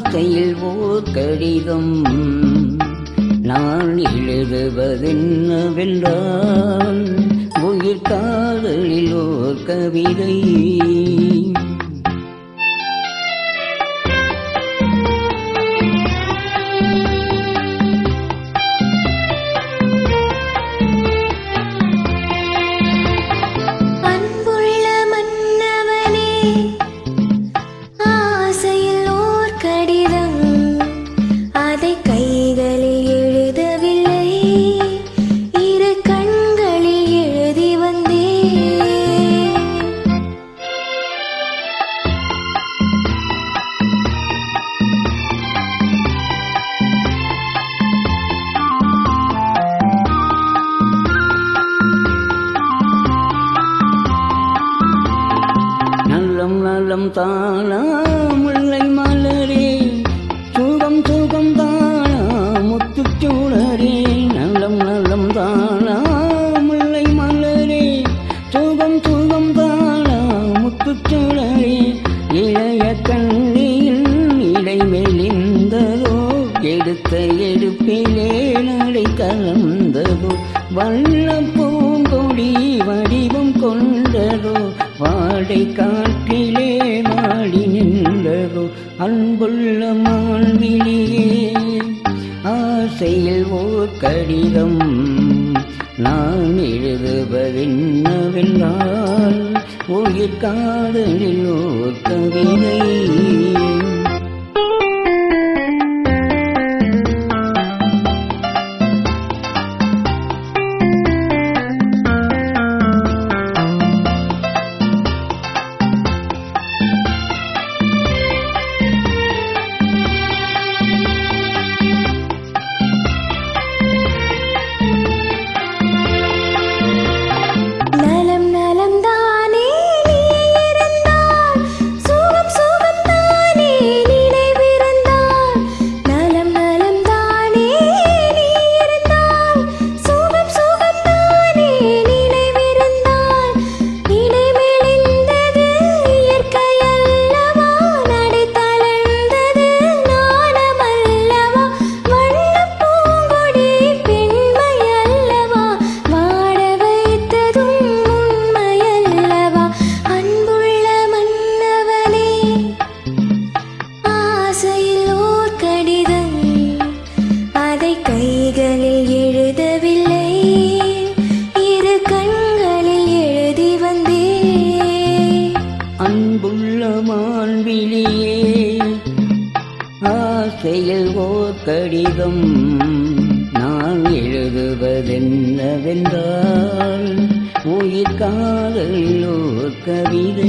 வார்த்தையில் ஓர் கடிதம் நான் எழுதுவதென்னவென்றால் உயிர் காதலில் ஓர் கவிதை. தானா முல்லை மலரே சுகம் சுகம் தானா முத்துச்சூடரே நல்லம் நல்லம் தானா முல்லை மலரே சூகம் சூகம் தானா முத்துச்சூடரே இளைய கண்ணியில் இடை மெலிந்ததோ எடுத்த எடுப்பிலே நடை கலந்ததோ வல்ல பூங்கொடி வடிவம் கொண்டதோ வாடை காற்றிலே ஆசையில் ஓர் கடிதம் நான் எழுதுவதென்னவென்றால் உயிர் காதலில் ஓர் கவிதை மாண்பிலியே ஆசையில் ஓர் கடிதம் நான் எழுதுவதென்னவென்றால் உயிர் காதல் ஓர் கவிதை